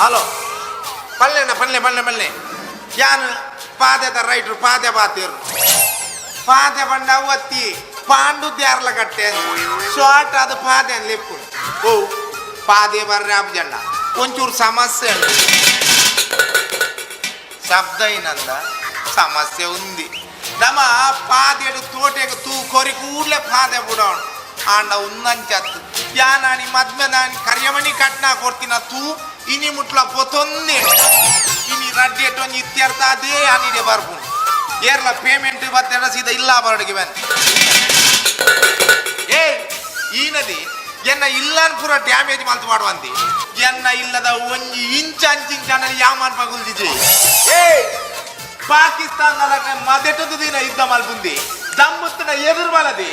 Hello ಪಲ್ಲೆನ ಪಲ್ಲೆ ಪಲ್ಲೆ ಪಲ್ಲೆ ಯಾನು ಪಾದೆದ ರೈಟ್ರು ಪಾದೆ ಬಾತಿರು ಪಾದೆ ಬಂಡ ಒತ್ತಿ ಪಾಂಡು ದ್ಯಾರ್ಲ ಕಟ್ಟೆ ಶಾರ್ಟ್ ಅದು ಪಾದೆ అని ಲೆಪ್ಪು ఓ పాదే బర్రె ఆపుజెండ కొంచెం సమస్య అండి శబ్ద అయినంద సమస్య ఉంది నమ పాదేడు తోటేకు ಕೋರಿ ಕೂಡ್ಲೆ ಫಾದೆ ಬಿಡೋಣ ಆಂಡ ಉನ್ನಂಚತ್ತು ಯಾ ನಾನಿ ಮದ್ಮೆ ನಾನು ಕರಿಯಮಣಿ ಕಟ್ನ ಕೊಡ್ತೀನ ತೂ ಇನಿ ಮುಟ್ಲ ಪೊತ್ತೊಂದೇ ಇನಿ ರಡ್ಡೆಟ್ಟು ಇತ್ಯರ್ಥ ಅದೇ ಅನಿಡೆ ಬರ್ಬು ಏರ್ಲ ಪೇಮೆಂಟ್ ಇವತ್ತೆರಡು ಸೀದ ಇಲ್ಲ ಬರಡಿಗೆ ಬಂದು ಏ ಈ ನದಿ ಎನ್ನ ಇಲ್ಲನ್ ಪೂರ ಡ್ಯಾಮೇಜ್ ಮಾಲ್ತು ಮಾಡುವಂತಿ ಎನ್ನ ಇಲ್ಲದ ಒಂಜಿ ಇಂಚ ಅಂಚಿಂಚ ಯಾವ ಮಾರ್ಪಾಗುಲ್ದಿದೆ ಏ పాకిస్తాన్ అలాగే మొదటిది దీని యుద్ధం అల్పుంది. దమ్ముతున్న ఎదురు వాళ్ళది